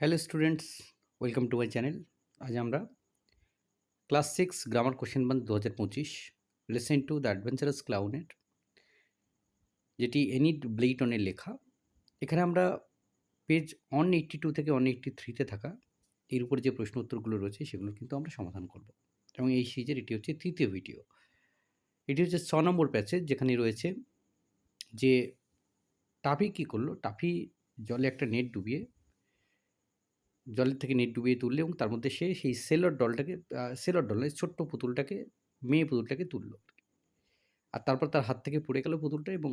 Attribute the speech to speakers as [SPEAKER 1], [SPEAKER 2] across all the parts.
[SPEAKER 1] Hello students welcome to my channel আজ আমরা class six grammar question bank দু হাজার পঁচিশ listen to the adventurous clown যেটি এনিড ব্লেইটনের লেখা। এখানে আমরা পেজ ওয়ান এইট্টি টু থেকে ওয়ান এইট্টি থ্রিতে থাকা, এর উপরে যে প্রশ্ন উত্তরগুলো রয়েছে সেগুলো কিন্তু আমরা সমাধান করব। এবং এই সিরিজের এটি হচ্ছে তৃতীয় ভিডিও এটি হচ্ছে ছ নম্বর প্যাচেজ যেখানে রয়েছে যে টাফি কী করল, টাফি জলে একটা নেট ডুবিয়ে জলের থেকে নেট ডুবিয়ে তুললে এবং তার মধ্যে সে সেই সেলর ডলটাকে সেলর ডল নয়, ছোট্ট পুতুলটাকে মেয়ে পুতুলটাকে তুললো। আর তারপর তার হাত থেকে পড়ে গেল পুতুলটা এবং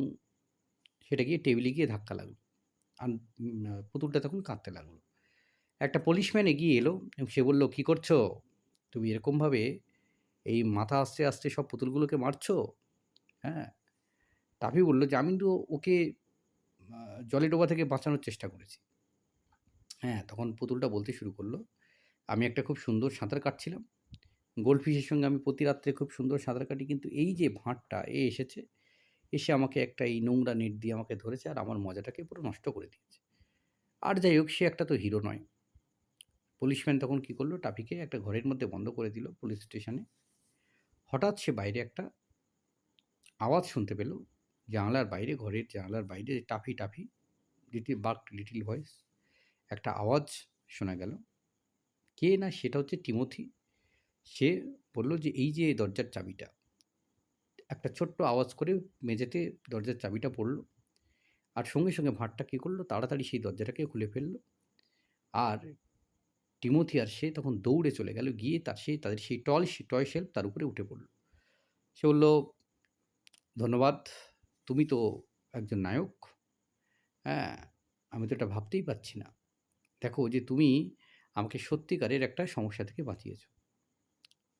[SPEAKER 1] সেটা গিয়ে টেবিলে গিয়ে ধাক্কা লাগল। আর পুতুলটা তখন কাঁদতে লাগল। একটা পুলিশম্যান এগিয়ে এলো এবং সে বলল কী করছ? তুমি এরকমভাবে এই মাথা আসতে আসতে সব পুতুলগুলোকে মারছো? হ্যাঁ। টাফি বলল যে আমি তো ওকে জলে ডোবা থেকে বাঁচানোর চেষ্টা করেছি। হ্যাঁ তখন পুতুলটা বলতে শুরু করল, আমি একটা খুব সুন্দর সাঁতার কাটছিলাম। গোল্ড ফিশের সঙ্গে আমি প্রতি রাত্রে খুব সুন্দর সাঁতার কাটি, কিন্তু এই যে ভাঁটটা এ এসেছে, এসে আমাকে একটা এই নোংরা নেট দিয়ে আমাকে ধরেছে আর আমার মজাটাকে পুরো নষ্ট করে দিয়েছে। আর যাই হোক, সে একটা তো হিরো নয়। পুলিশম্যান তখন কী করল টাপিকে একটা ঘরের মধ্যে বন্ধ করে দিল পুলিশ স্টেশনে। হঠাৎ সে বাইরে একটা আওয়াজ শুনতে পেল, জানলার বাইরে, ঘরের জানলার বাইরে, Tuffy Tuffy, little bark little voice. একটা আওয়াজ শোনা গেল। কে না সেটা হচ্ছে টিমথি। সে বলল যে, এই যে দরজার চাবিটা। একটা ছোট্ট আওয়াজ করে মেঝেতে দরজার চাবিটা পড়ল। আর সঙ্গে সঙ্গে ভাঁটটা কী করল? তাড়াতাড়ি সেই দরজাটাকে খুলে ফেলল। আর টিমোথি আর সে তখন দৌড়ে চলে গেল। গিয়ে তার সেই তাদের সেই টল টয় শেল্ফ তার উপরে উঠে পড়ল। সে বলল, ধন্যবাদ, তুমি তো একজন নায়ক। হ্যাঁ আমি তো এটা ভাবতেই পারছি না। দেখো যে তুমি আমাকে সত্যিকারের একটা সমস্যা থেকে বাঁচিয়েছো।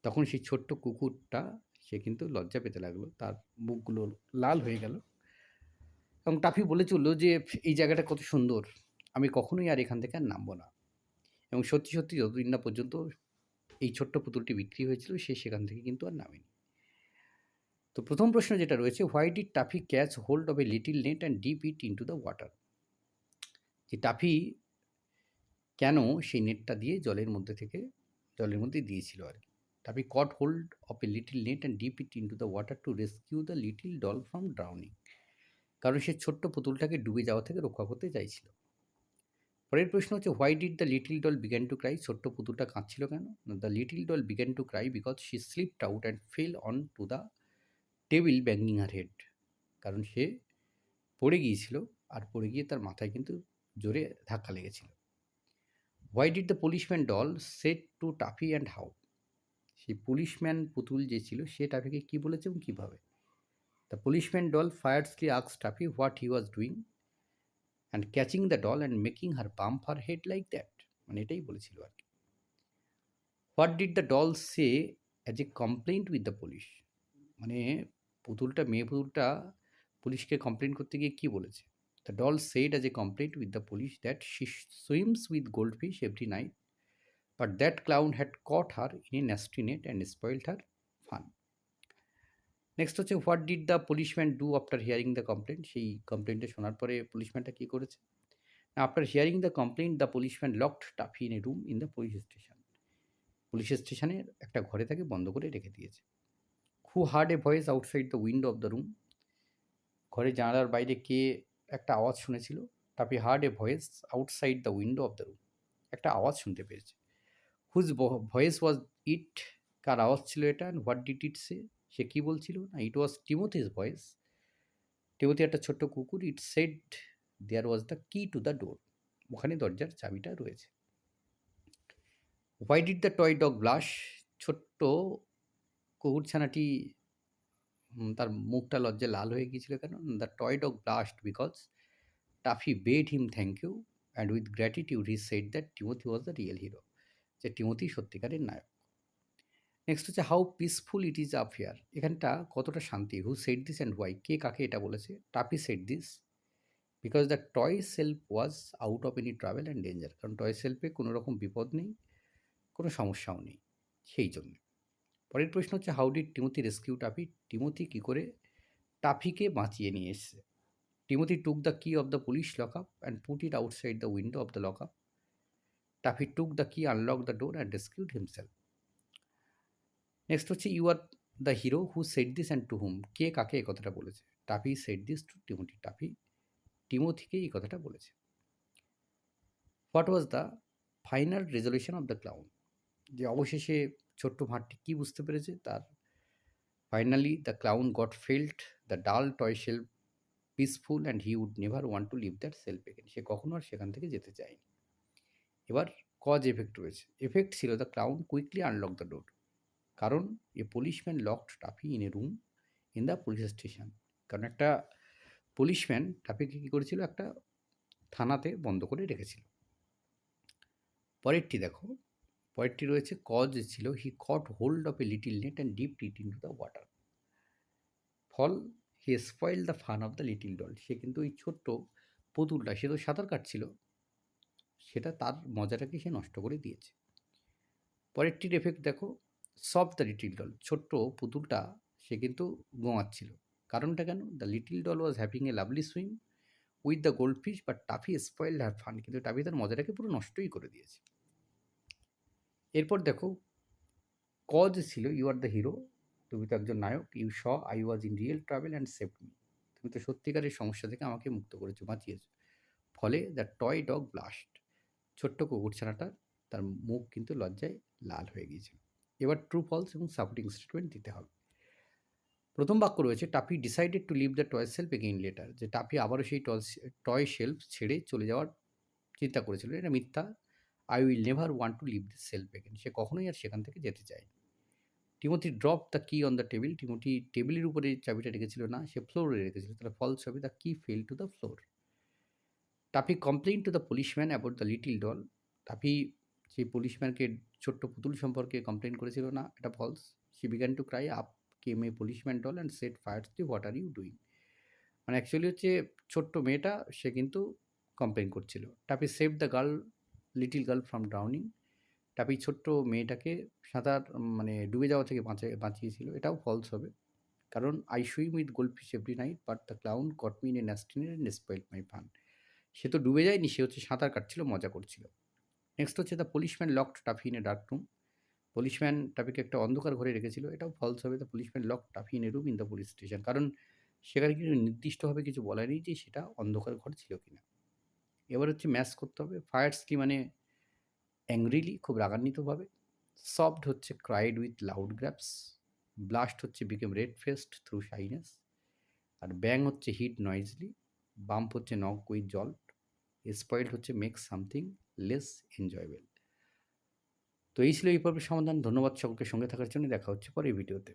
[SPEAKER 1] তখন সেই ছোট্ট কুকুরটা, সে কিন্তু লজ্জা পেতে লাগল। তার মুখগুলো লাল হয়ে গেল এবং টাফি বলে চলল যে, এই জায়গাটা কত সুন্দর। আমি কখনোই আর এখান থেকে আর নামবো না। এবং সত্যি সত্যি যতদিন না পর্যন্ত এই ছোট্ট পুতুলটি বিক্রি হয়েছিল, সে সেখান থেকে কিন্তু আর নামেনি। তো প্রথম প্রশ্ন যেটা রয়েছে why did Tuffy catch hold of a little net and dip it into the water যে টাফি কেন সেই নেটটা দিয়ে জলের মধ্যে থেকে, জলের মধ্যে দিয়েছিল আর কি? Tuffy caught hold of a little net and dip it into the water to rescue the little doll from drowning কারণ সে ছোট্ট পুতুলটাকে ডুবে যাওয়া থেকে রক্ষা করতে চাইছিল। পরের প্রশ্ন হচ্ছে why did the little doll began to cry ছোট্ট পুতুলটা কাঁদছিল কেন? The little doll began to cry because she slipped out and fell on to the table banging her head কারণ সে পড়ে গিয়েছিল আর পড়ে গিয়ে তার মাথায় কিন্তু জোরে ধাক্কা লেগেছিল। Why did the policeman doll set to Taffy and how সেই পুলিশম্যান পুতুল যে ছিল, সে টাফিকে কী বলেছে এবং কীভাবে? The policeman doll fiercely asks Tuffy what he was doing and catching the doll and making her bump her head like that মানে এটাই বলেছিল আর কি। What did the doll say as a complaint with the police মানে পুতুলটা, মেয়ে পুতুলটা পুলিশকে কমপ্লেন করতে গিয়ে কী বলেছে? Doll said as a complaint with the police that she swims with gold fish every night but that clown had caught her in a nasty net and spoiled her fun next হচ্ছে what did the policeman do after hearing the complaint সেই কমপ্লেন্টটা শোনার পরে পুলিশম্যানটা কী করেছে? না after hearing the complaint the policeman locked Tuffy in a room in the police station police স্টেশনের একটা ঘরে তাকে বন্ধ করে রেখে দিয়েছে। Who heard a voice outside the window of the room ঘরে জানালার বাইরে কে একটা আওয়াজ শুনেছিল Tuffy heard a voice outside the window of the room একটা আওয়াজ শুনতে পেয়েছে। হুজ ভয়েস ওয়াজ ইট কার আওয়াজ ছিল এটা? অ্যান্ড হোয়াট ডিট ইট সে সে কী বলছিল? না ইট ওয়াজ টিমোথিস ভয়েস টিমোথি একটা ছোট্ট কুকুর। It said there was the key to the door ওখানে দরজার চাবিটা রয়েছে। Why did the toy dog blush ছোট্ট কুকুরছানাটি তার মুখটা লজ্জায় লাল হয়ে গিয়েছিল কেন? The toy dog blushed because Tuffy bade him thank you and with gratitude he said that Timothy was the real hero যে টিমোথি সত্যিকারের নায়ক। নেক্সট হচ্ছে how peaceful it is up here এখানটা কতটা শান্তি? Who said this and why কে কাকে এটা বলেছে? Tuffy said this because the toy shelf was out of any trouble and danger কারণ টয় সেলফে কোনো রকম বিপদ নেই, কোনো সমস্যাও নেই, সেই জন্য। পরের প্রশ্ন হচ্ছে how did Timothy rescue Tuffy Timothy কী করে টাফিকে বাঁচিয়ে নিয়ে এসছে? Timothy took the key of the police lock up and put it outside the window of the lock up Tuffy took the key unlock the door and rescued himself next হচ্ছে you are the hero who said this and to whom কে কাকে এই কথাটা বলেছে? Tuffy said this to Timothy Tuffy টিমোথিকে এই কথাটা বলেছে। What was the final resolution of the clown যে অবশেষে ছোট্ট ভাঁড়টি কী বুঝতে পেরেছে? তার finally the clown got felt the doll toy shelf peaceful and he would never want to leave that shelf again সে কখনো আর সেখান থেকে যেতে চায়নি। এবার কজ এফেক্ট রয়েছে। এফেক্ট ছিল the clown quickly unlock the door কারণ a policeman locked Tuffy in a room in the police station কারণ একটা পুলিশম্যান টাফিকে কী করেছিল? একটা থানাতে বন্ধ করে রেখেছিল। পরেরটি দেখো পরেরটি রয়েছে কজ ছিল he caught hold of a little net and dip it into the water fall he spoil the fun of the little doll সে কিন্তু ওই ছোট্ট পুতুলটা, সে তো সাঁতার কাটছিল, সেটা তার মজাটাকে সে নষ্ট করে দিয়েছে। পরেরটির এফেক্ট দেখো সফট দ্য লিটিল ডল ছোট্ট পুতুলটা সে কিন্তু গোয়াচ্ছিল। কারণটা কেন? The little doll was having a lovely swim with the gold fish but Tuffy spoil her fun কিন্তু টাফি তার মজাটাকে পুরো নষ্টই করে দিয়েছে। এরপর দেখো, কজ ছিল ইউ আর দ্য হিরো তুমি তো একজন নায়ক you saw I was in real trouble and save me তুমি তো সত্যিকারের সমস্যা থেকে আমাকে মুক্ত করেছ, বাঁচিয়েছো। ফলে দ্য টয় ডগ ব্লাস্ট ছোট্ট কুকুর ছানাটা, তার মুখ কিন্তু লজ্জায় লাল হয়ে গিয়েছিল এবার ট্রু ফলস এবং সাপোর্টিং স্টেটমেন্ট দিতে হবে। প্রথম বাক্য রয়েছে, Tuffy decided to leave the toy shelf again later যে টাফি আবারও সেই টয় টয় শেলফ ছেড়ে চলে যাওয়ার চিন্তা করেছিল। এটা মিথ্যা I will never want to leave this shelf again সে কখনোই আর সেখান থেকে যেতে চায় Timothy drop the key on the table Timothy টেবিলের উপরে চাবিটা রেখেছিল না, সে ফ্লোরে রেখেছিল। তাহলে ফলস হবে the key fell to the floor Tuffy complain to the policeman about the little doll Tuffy সেই পুলিশম্যানকে ছোট্ট পুতুল সম্পর্কে কমপ্লেন করেছিল না, এটা false she began to cry up came a policeman doll and said fiercely what are you doing মানে actually হচ্ছে ছোট্ট মেয়েটা, সে কিন্তু কমপ্লেন করছিল। Tuffy save the girl little girl from drowning Tuffy ছোট্ট মেয়েটাকে সাঁতার মানে ডুবে যাওয়া থেকে বাঁচে, বাঁচিয়েছিল। এটাও ফলস হবে। কারণ I swim with gold fish every night but the clown caught a ন্যাস্টিনের and spoil my fun সে তো ডুবে যায়নি, সে হচ্ছে সাঁতার কাটছিল, মজা করছিল। নেক্সট হচ্ছে the policeman locked Tuffy in a dark room policeman টাফিকে একটা অন্ধকার ঘরে রেখেছিল, এটাও ফলস হবে। The policeman lock Tuffy in a room in the police station কারণ সেখানে কিন্তু নির্দিষ্টভাবে কিছু বলা নেই যে সেটা অন্ধকার ঘর ছিল কিনা। এবার হচ্ছে ম্যাচ করতে হবে। ফায়ার্স কি মানে অ্যাংরিলি খুব রাগান্বিতভাবে সফট হচ্ছে cried with loud gasps blushed হচ্ছে became red faced through shyness আর ব্যাং হচ্ছে হিট নয়েজলি বাম্প হচ্ছে নক উইথ জল্ট স্পয়েল্ড হচ্ছে মেক সামথিং লেস এনজয়েবল তো এই ছিল এই পর্বের সমাধান। ধন্যবাদ সকলকে সঙ্গে থাকার জন্য। দেখা হচ্ছে পরে ভিডিওতে